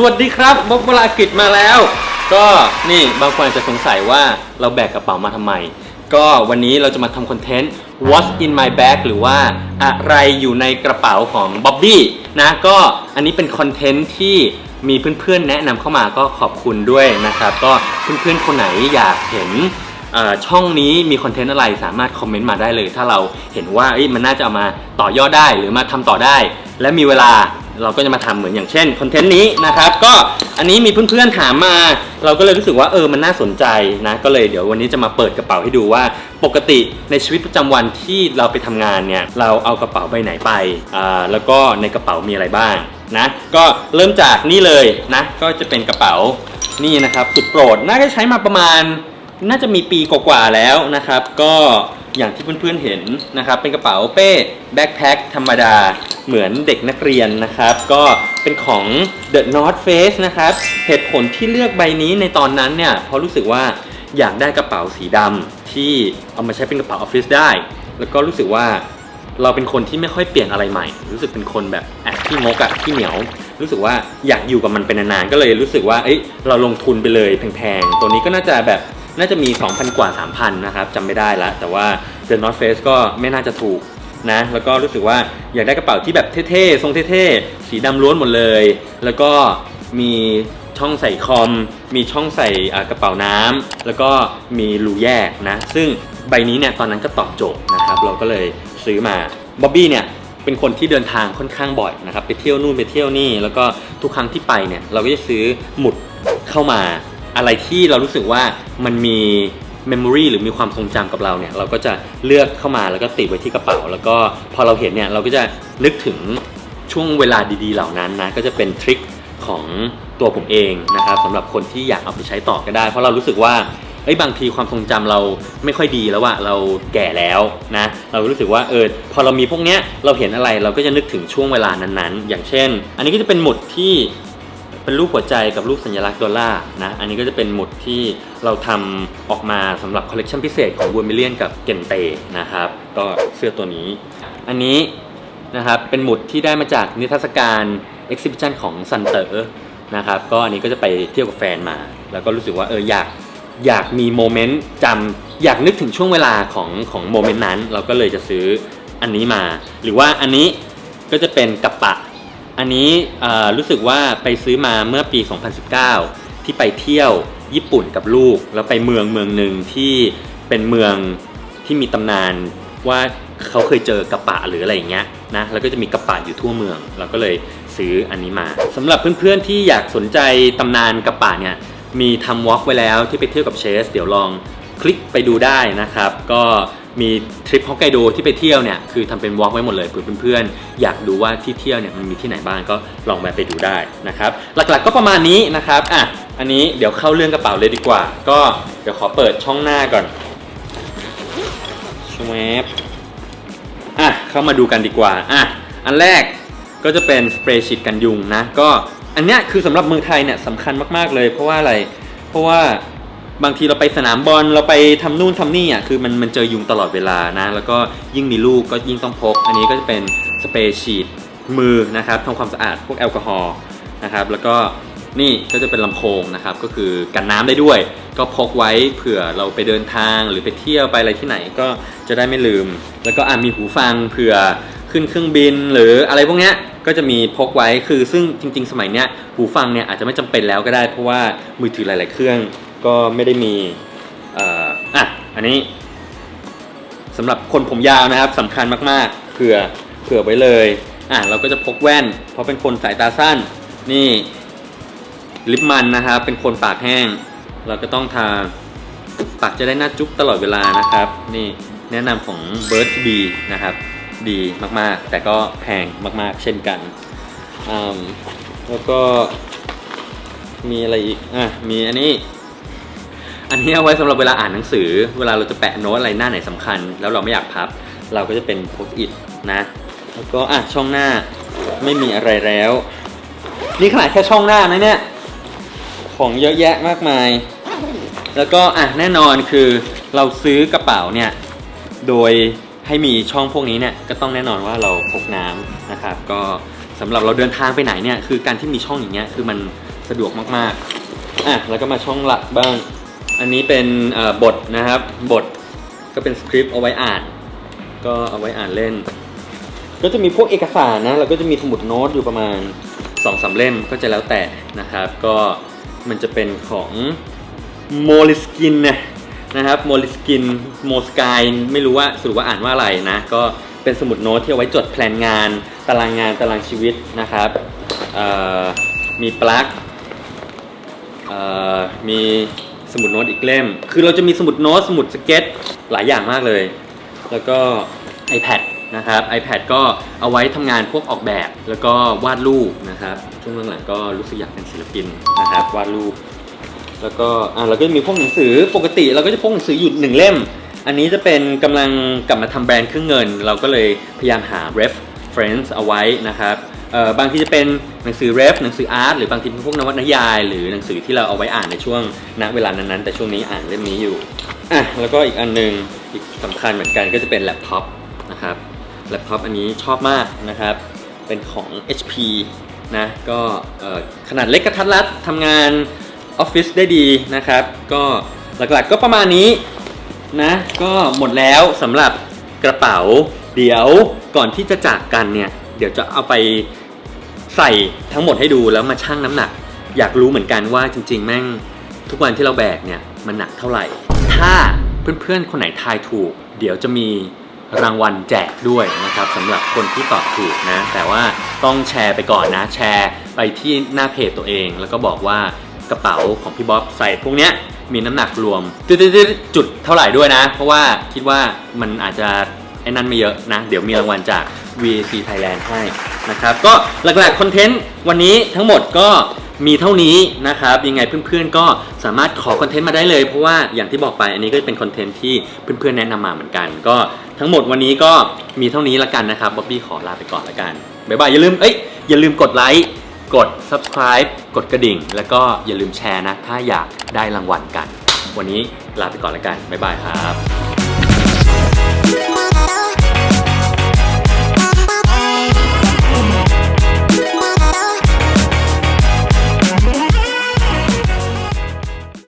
สวัสดีครับบกบลากิจมาแล้ว ก็นี่บางคนอาจจะสงสัยว่าเราแบกกระเป๋ามาทำไม ก็วันนี้เราจะมาทำคอนเทนต์ What's in my bag หรือว่าอะไรอยู่ในกระเป๋าของบ๊อบบี้นะก็อันนี้เป็นคอนเทนต์ที่มีเพื่อนๆแนะนำเข้ามาก็ขอบคุณด้วยนะครับ ก็เพื่อนๆคนไหนอยากเห็นช่องนี้มีคอนเทนต์อะไรสามารถคอมเมนต์มาได้เลย ถ้าเราเห็นว่ามันน่าจะเอามาต่อยอดได้หรือมาทำต่อได้ และมีเวลา เราก็จะมาทำเหมือนอย่างเช่นคอนเทนต์นี้นะครับก็อันนี้มีเพื่อนๆถามมา เราก็เลยรู้สึกว่าเออมันน่าสนใจนะก็เลยเดี๋ยววันนี้จะมาเปิดกระเป๋าให้ดูว่า ปกติในชีวิตประจำวันที่เราไปทำงานเนี่ยเราเอากระเป๋าใบไหนไปอ่าแล้วก็ในกระเป๋ามีอะไรบ้างนะก็เริ่มจากนี่เลยนะก็จะเป็นกระเป๋านี่นะครับสุดโปรดน่าจะใช้มาประมาณ น่าจะมีปีกว่าๆแล้วนะครับ ก็อย่างที่เพื่อนๆเห็นนะครับ เป็นกระเป๋าเป้แบ็คแพ็คธรรมดา เหมือนเด็กนักเรียนนะครับ ก็เป็นของ The North Face นะครับเหตุผลที่เลือกใบนี้ในตอนนั้นเนี่ยเพราะรู้สึกว่าอยากได้กระเป๋าสีดำที่เอามาใช้เป็นกระเป๋าออฟฟิศได้ แล้วก็รู้สึกว่าเราเป็นคนที่ไม่ค่อยเปลี่ยนอะไรใหม่ รู้สึกเป็นคนแบบแอบขี้งกอะขี้เหนียว รู้สึกว่าอยากอยู่กับมันเป็นนานๆ ก็เลยรู้สึกว่า เอ้ย เราลงทุนไปเลยแพงๆ ตัวนี้ก็น่าจะแบบ น่าจะมี 2,000 กว่า 3,000 นะครับจำไม่ได้ละ แต่ว่า The North Face ก็ไม่น่าจะถูก นะแล้วก็รู้สึกว่าอยากได้กระเป๋าที่แบบเท่ๆทรงเท่ๆสีดำล้วนหมดเลย แล้วก็มีช่องใส่คอม มีช่องใส่กระเป๋าน้ำแล้วก็มีรูแยกนะ ซึ่งใบนี้เนี่ยตอนนั้นก็ตอบโจทย์นะครับ เราก็เลยซื้อมาบ๊อบบี้เนี่ยเป็นคนที่เดินทางค่อนข้างบ่อยนะครับไปเที่ยวนู่นไปเที่ยวนี่ แล้วก็ทุกครั้งที่ไปเนี่ยเราก็จะซื้อหมุดเข้ามา อะไรที่เรารู้สึกว่ามันมี เมมโมรีหรือมีความทรงจำกับเราเนี่ยเราก็จะเลือกเข้ามาแล้วก็ติดไว้ที่กระเป๋า แล้วก็พอเราเห็นเนี่ยเราก็จะนึกถึงช่วงเวลาดีๆ เหล่านั้นนะก็จะเป็นทริคของตัวผมเองนะครับสำหรับคนที่อยากเอาไปใช้ต่อก็ได้ เพราะเรารู้สึกว่าเอ้ยบางทีความทรงจำเราไม่ค่อยดีแล้วว่าเราแก่แล้วนะเรารู้สึกว่าเออพอเรามีพวกเนี้ยเราเห็นอะไรเราก็จะนึกถึงช่วงเวลานั้นๆ อย่างเช่น อันนี้ก็จะเป็นหมุดที่ เป็นรูปหัวใจกับรูปสัญลักษณ์ดอลลาร์นะ อันนี้ก็จะเป็นหมุดที่เราทำออกมาสำหรับคอลเลกชันพิเศษของวูมิเลียนกับเกนเตนะครับ ก็เสื้อตัวนี้ อันนี้นะครับเป็นหมุดที่ได้มาจากนิทรรศการเอ็กซิบิชันของซันเตอร์นะครับก็อันนี้ก็จะไปเที่ยวกับแฟนมา แล้วก็รู้สึกว่าเอออยากอยากมีโมเมนต์จำอยากนึกถึงช่วงเวลาของของโมเมนต์นั้น เราก็เลยจะซื้ออันนี้มา หรือว่าอันนี้ก็จะเป็นกัปปะ อันนี้รู้สึกว่าไปซื้อมาเมื่อปี 2019 ที่ไปเที่ยวญี่ปุ่นกับลูก แล้วไปเมืองเมืองหนึ่งที่เป็นเมืองที่มีตำนานว่าเขาเคยเจอกัปปะหรืออะไรอย่างเงี้ยนะแล้วก็จะมีกัปปะอยู่ทั่วเมือง เราก็เลยซื้ออันนี้มาสำหรับเพื่อนๆที่อยากสนใจตำนานกัปปะเนี่ยมีทำวอล์กไว้แล้วที่ไปเที่ยวกับเชส เดี๋ยวลองคลิกไปดูได้นะครับ ก็ มีทริปฮอกไกโดที่ไปเที่ยวเนี่ยคือทำเป็นวอล์กไว้หมดเลยเผื่อเพื่อนๆ อยากดูว่าที่เที่ยวเนี่ยมันมีที่ไหนบ้างก็ลองแวะไปดูได้นะครับ หลักๆก็ประมาณนี้นะครับอะอันนี้เดี๋ยวเข้าเรื่องกระเป๋าเลยดีกว่า ก็เดี๋ยวขอเปิดช่องหน้าก่อนชวบอะเข้ามาดูกันดีกว่าอะอันแรกก็จะเป็นสเปรย์ฉีดกันยุงนะก็อันเนี้ยคือสำหรับเมืองไทยเนี่ยสำคัญมากๆเลย เพราะว่าอะไรเพราะว่า บางทีเราไปสนามบอลเราไปทำนู่นทำนี่อะคือมันมันเจอยุงตลอดเวลานะ แล้วก็ยิ่งมีลูกก็ยิ่งต้องพก อันนี้ก็จะเป็นสเปรย์ฉีดมือนะครับทำความสะอาดพวกแอลกอฮอล์นะครับ แล้วก็นี่ก็จะเป็นลำโพงนะครับ ก็คือกันน้ำได้ด้วย ก็พกไว้เผื่อเราไปเดินทางหรือไปเที่ยวไปอะไรที่ไหนก็จะได้ไม่ลืม แล้วก็อะมีหูฟังเผื่อขึ้นเครื่องบินหรืออะไรพวกเนี้ยก็จะมีพกไว้คือซึ่งจริง ๆ สมัยเนี้ยหูฟังเนี่ยอาจจะไม่จำเป็นแล้วก็ได้เพราะว่ามือถือหลาย ๆ เครื่อง ก็ไม่ได้มีอ่ออะอันนี้สำหรับคนผมยาวนะครับสำคัญมากๆเผื่อเผื่อไว้เลยอะเราก็จะพกแว่น เพราะเป็นคนสายตาสั้นนี่ลิปมันนะครับเป็นคนปากแห้ง เราก็ต้องทาปากจะได้หน้าจุ๊บตลอดเวลานะครับ นี่แนะนำของ Bird b นะครับ ดีมากๆ แต่ก็แพงมากๆ เช่นกันอืมแล้วก็มีอะไรอีก อะ มีอันนี้ อันนี้เอาไว้สำหรับเวลาอ่านหนังสือ เวลาเราจะแปะโน้ตอะไรหน้าไหนสำคัญ แล้วเราไม่อยากพับ เราก็จะเป็นโพสต์อิทนะแล้วก็อะช่องหน้าไม่มีอะไรแล้ว นี่ขนาดแค่ช่องหน้านะเนี่ยของเยอะแยะมากมาย แล้วก็อะแน่นอนคือเราซื้อกระเป๋าเนี่ยโดยให้มีช่องพวกนี้เนี่ยก็ต้องแน่นอนว่าเราพกน้ำนะครับ ก็สำหรับเราเดินทางไปไหนเนี่ยคือการที่มีช่องอย่างเงี้ยคือมันสะดวกมากๆอะแล้วก็มาช่องหลักบ้าง อันนี้เป็นบทนะครับบทก็เป็นสคริปต์เอาไว้อ่าน ก็เอาไว้อ่านเล่น ก็จะมีพวกเอกสารนะแล้วก็จะมีสมุดโน้ตอยู่ประมาณ2อสาเล่มก็จะแล้วแต่นะครับ ก็มันจะเป็นของโมลิสกินนะนะครับโมลิสกินโมสกายไม่รู้ว่าสรุปว่าอ่านว่าอะไรนะ ก็เป็นสมุดโน้ตที่เอาไว้จดแพลนงาน ตารางงานตารางชีวิตนะครับมีปลั๊กมี สมุดโน้ตอีกเล่ม คือเราจะมีสมุดโน้ตสมุดสเก็ตหลายอย่างมากเลย แล้วก็ iPad นะครับ iPad ก็เอาไว้ทำงานพวกออกแบบแล้วก็วาดรูปนะครับ ช่วงหลังๆก็รู้สึกอยากเป็นศิลปินนะครับวาดรูป แล้วก็อ่าเราก็จะมีพวกหนังสือปกติเราก็จะพกหนังสืออยู่หนึ่งเล่ม อันนี้จะเป็นกำลังกลับมาทำแบรนด์เครื่องเงิน เราก็เลยพยายามหา reference เอาไว้นะครับ บางทีจะเป็นหนังสือ ref หนังสืออาร์ตหรือบางทีเป็นพวกนวนิยาย หรือหนังสือที่เราเอาไว้อ่านในช่วงณเวลานั้นๆ แต่ช่วงนี้อ่านเล่มนี้อยู่อะแล้วก็อีกอันหนึงอีกสำคัญเหมือนกันก็จะเป็นแล็ปท็อปนะครับแล็ปท็อปอันนี้ชอบมากนะครับ เป็นของ HP นะก็ขนาดเล็กกระทัดรัดทำงานออฟฟิศได้ดีนะครับ ก็หลักๆก็ประมาณนี้นะก็หมดแล้วสำหรับกระเป๋า เดี๋ยวก่อนที่จะจากกันเนี่ย เดี๋ยวจะเอาไป ใส่ทั้งหมดให้ดูแล้วมาชั่งน้ำหนัก อยากรู้เหมือนกันว่าจริง ๆ แม่งทุกวันที่เราแบกเนี่ยมันหนักเท่าไหร่ ถ้าเพื่อนๆคนไหนทายถูก เดี๋ยวจะมีรางวัลแจกด้วยนะครับสำหรับคนที่ตอบถูกนะ แต่ว่าต้องแชร์ไปก่อนนะ แชร์ไปที่หน้าเพจตัวเอง แล้วก็บอกว่ากระเป๋าของพี่บ๊อบใส่พวกเนี้ยมีน้ำหนักรวมตึ๊ดๆๆจุดเท่าไหร่ด้วยนะ เพราะว่าคิดว่ามันอาจจะไอ้นั่นไม่เยอะนะ เดี๋ยวมีรางวัลจาก VAC Thailand ให้นะครับ ก็หลักๆคอนเทนต์วันนี้ทั้งหมดก็มีเท่านี้นะครับ ยังไงเพื่อนๆก็สามารถขอคอนเทนต์มาได้เลย เพราะว่าอย่างที่บอกไปอันนี้ก็เป็นคอนเทนต์ที่เพื่อนๆแนะนำมาเหมือนกัน ก็ทั้งหมดวันนี้ก็มีเท่านี้ละกันนะครับบ๊อบบี้ขอลาไปก่อนละกันบ๊ายบายอย่าลืมเอ้ยอย่าลืมกดไลค์กด subscribe กดกระดิ่ง แล้วก็อย่าลืมแชร์นะ ถ้าอยากได้รางวัลกัน วันนี้ลาไปก่อนละกันบ๊ายบายครับ